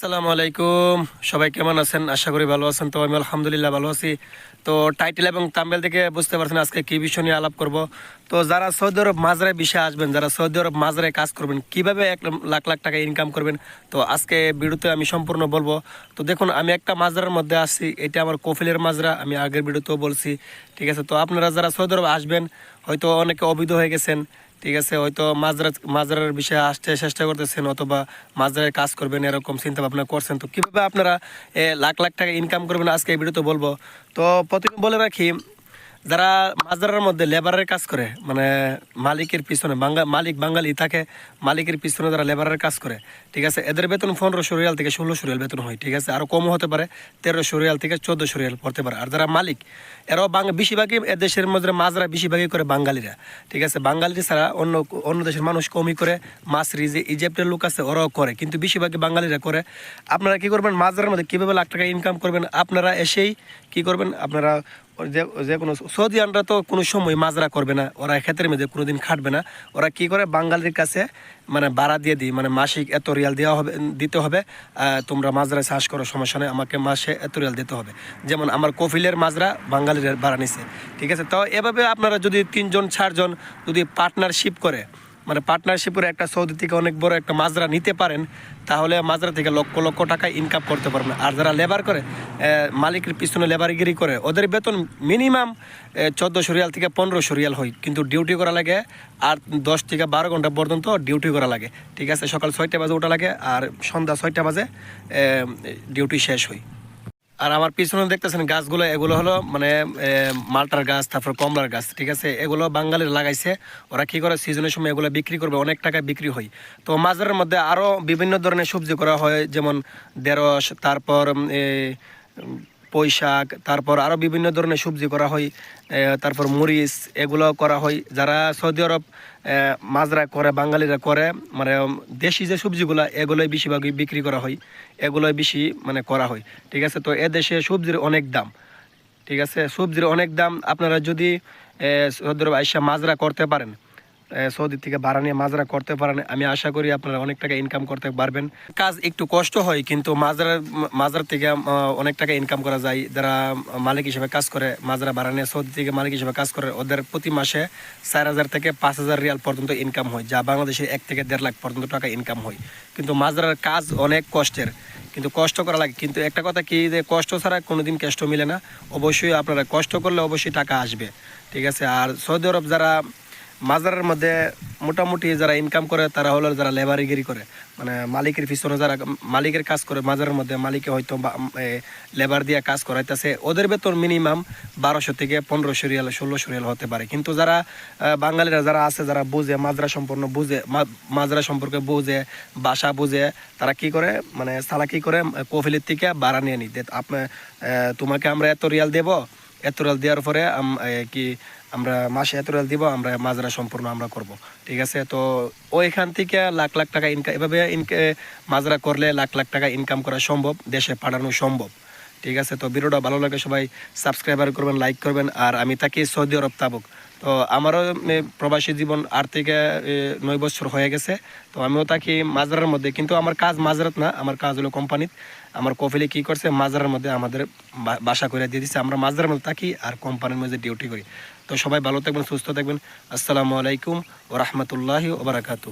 আসসালামু আলাইকুম। সবাই কেমন আছেন? আশা করি ভালো আছেন। তো আমি আলহামদুলিল্লাহ ভালো আছি। তো টাইটেল এবং তাম্বেল থেকে বুঝতে পারছেন আজকে কি বিষয় নিয়ে আলাপ করব। তো যারা সৌদি আরব মাজরায় বিষয়ে আসবেন, যারা সৌদি আরব মাজরায় কাজ করবেন, কীভাবে এক লাখ লাখ টাকা ইনকাম করবেন, তো আজকে ভিডিওতে আমি সম্পূর্ণ বলব। তো দেখুন, আমি একটা মাজরার মধ্যে আসছি এটা আমার কফিলের মাজরা। আমি আগের ভিডিওতেও বলছি। ঠিক আছে? তো আপনারা যারা সৌদি আরব আসবেন, হয়তো অনেকে অবৈধ হয়ে গেছেন। ঠিক আছে, হয়তো মাজরা মাজরার বিষয়ে আসতে চেষ্টা করতেছেন অথবা মাজরায় কাজ করবেন, এরকম চিন্তা ভাবনা করছেন। তো কীভাবে আপনারা লাখ লাখ টাকা ইনকাম করবেন, আজকে এই ভিডিওতে বলব। তো প্রথমে বলে রাখি যারা মাজরার মধ্যে লেবারের কাজ করে মানে মালিকের পিছনে মালিক বাঙালি থাকে, মালিকের পিছনে যারা লেবারের কাজ করে, ঠিক আছে? এদের বেতন পনেরোশো রিয়াল থেকে ষোলোশো রিয়াল বেতন হয়, ঠিক আছে? আরও কমও হতে পারে, তেরোশো রিয়াল থেকে চোদ্দোশো রিয়াল পড়তে পারে। আর যারা মালিক, এরাও বাং- বেশিরভাগই এ দেশের মধ্যে মাজরা বেশিরভাগই করে বাঙালিরা, ঠিক আছে? বাঙালি ছাড়া অন্য অন্য দেশের মানুষ কমই করে মাসরি যে ইজিপ্টের লোক আছে, ওরাও করে। কিন্তু বেশিরভাগই বাঙালিরা করে। আপনারা কি করবেন? মাজরার মধ্যে কীভাবে লাখ টাকা ইনকাম করবেন? আপনারা এসেই কি করবেন? আপনারা যে যে কোনো সৌদিয়ানরা তো কোনো সময় মাজরা করবে না। ওরা ক্ষেত্রের মধ্যে কোনোদিন খাটবে না। ওরা কি করে? বাঙালির কাছে মানে ভাড়া দিয়ে দিই। মানে মাসিক এত রিয়াল দেওয়া হবে, দিতে হবে। তোমরা মাজরা চাষ করো, সমস্যা নেই। আমাকে মাসে এত রিয়াল দিতে হবে। যেমন আমার কফিলের মাজরা বাঙালির ভাড়া নিছে। ঠিক আছে? তো এভাবে আপনারা যদি তিনজন, চারজন যদি পার্টনারশিপ করে মানে পার্টনারশিপের একটা সৌদি থেকে অনেক বড় একটা মাজরা নিতে পারেন, তাহলে মাজরা থেকে লক্ষ লক্ষ টাকা ইনকাম করতে পারবেন। আর যারা লেবার করে মালিকের পিছনে লেবারগিরি করে, ওদের বেতন মিনিমাম চোদ্দোশো রিয়াল থেকে পনেরোশো রিয়াল হয়। কিন্তু ডিউটি করা লাগে, আর দশ থেকে বারো ঘণ্টা পর্যন্ত ডিউটি করা লাগে। ঠিক আছে, সকাল ছয়টা বাজে ওটা লাগে, আর সন্ধ্যা ছয়টা বাজে ডিউটি শেষ হয়। আর আমার পিছনে দেখতেছেন গাছগুলো, এগুলো হলো মানে মাল্টার গাছ, তারপর কমলার গাছ, ঠিক আছে? এগুলো বাঙালির লাগাইছে, ওরা কি করে? সিজনের সময় এগুলো বিক্রি করবে, অনেক টাকায় বিক্রি হয়। তো মাজারের মধ্যে আরও বিভিন্ন ধরনের সবজি করা হয়, যেমন দেরস তারপর পুঁই শাক তারপর আরও বিভিন্ন ধরনের সবজি করা হয় তারপর মরিচ এগুলো করা হয়। যারা সৌদি আরব মাজরা করে, বাঙালিরা করে মানে দেশি যে সবজিগুলো, এগুলোই বেশিরভাগই বিক্রি করা হয়। এগুলোই বেশি মানে করা হয়। ঠিক আছে? তো এ দেশে সবজির অনেক দাম। ঠিক আছে? সবজির অনেক দাম। আপনারা যদি সৌদি আরব আইসা মাজরা করতে পারেন সৌদি থেকে ভাড়া নিয়ে মাজরা করতে পারেন। আমি আশা করি আপনারা অনেক টাকা ইনকাম করতে পারবেন। কাজ একটু কষ্ট হয়, কিন্তু মাজরা, মাজার থেকে অনেক টাকা ইনকাম করা যায়। যারা মালিক হিসেবে কাজ করে, মাজরা ভাড়া নিয়ে সৌদি থেকে মালিক হিসেবে কাজ করে, ওদের প্রতি মাসে চার হাজার থেকে পাঁচ হাজার রিয়াল পর্যন্ত ইনকাম হয়, যা বাংলাদেশে এক থেকে দেড় লাখ পর্যন্ত টাকা ইনকাম হয়। কিন্তু মাজরার কাজ অনেক কষ্টের, কিন্তু কষ্ট করা লাগে। কিন্তু একটা কথা কি, যে কষ্ট ছাড়া কোনোদিন কষ্ট মিলে না। অবশ্যই আপনারা কষ্ট করলে অবশ্যই টাকা আসবে, ঠিক আছে? আর সৌদি আরব যারা মাজারের মধ্যে মোটামুটি যারা ইনকাম করে, তারা হলো যারা লেবারিগিরি করে। মানে মালিকের পিছনে যারা মালিকের কাজ করে, মাজারের মধ্যে মালিকে হয়তো লেবার দিয়ে কাজ করাইতেছে। ওদের বেতন মিনিমাম বারোশো থেকে পনেরোশো রিয়াল, ষোলোশো রিয়াল হতে পারে। কিন্তু যারা বাঙালিরা যারা আছে, যারা বুঝে মাজরা সম্পূর্ণ বুঝে মাজরা সম্পর্কে বুঝে বাসা বুঝে, তারা কি করে? মানে সালা কি করে কফিলের থেকে ভাড়া নিয়ে নিতে। আপনার তোমাকে আমরা এত রিয়াল দেবো? এত রিয়াল দেওয়ার পরে কি আমরা মাসে এতরাল দিব, আমরা মাজরা সম্পূর্ণ আমরা করব। ঠিক আছে? তো ওইখান থেকে লাখ লাখ টাকা ইনকাম এভাবে মাজরা করলে লাখ লাখ টাকা ইনকাম করা সম্ভব, দেশে পাঠানো সম্ভব। ঠিক আছে? তো ভিডিওটা ভালো লাগে সবাই সাবস্ক্রাইবার করবেন লাইক করবেন, আর আমি থাকি সৌদি আরব তাবুক। তো আমারও প্রবাসী জীবন আট থেকে নয় বছর হয়ে গেছে। তো আমিও থাকি মাজরার মধ্যে। কিন্তু আমার কাজ মাজরাত না, আমার কাজ হলো কোম্পানিত। আমার কফিলে কি করছে, মাজরার মধ্যে আমাদের বাসা করে দিয়ে দিচ্ছে আমরা মাজরার মধ্যে থাকি আর কোম্পানির মধ্যে ডিউটি করি। তো সবাই ভালো থাকবেন, সুস্থ থাকবেন। আসসালামু আলাইকুম ও রহমতুল্লাহি ওবরাকাতু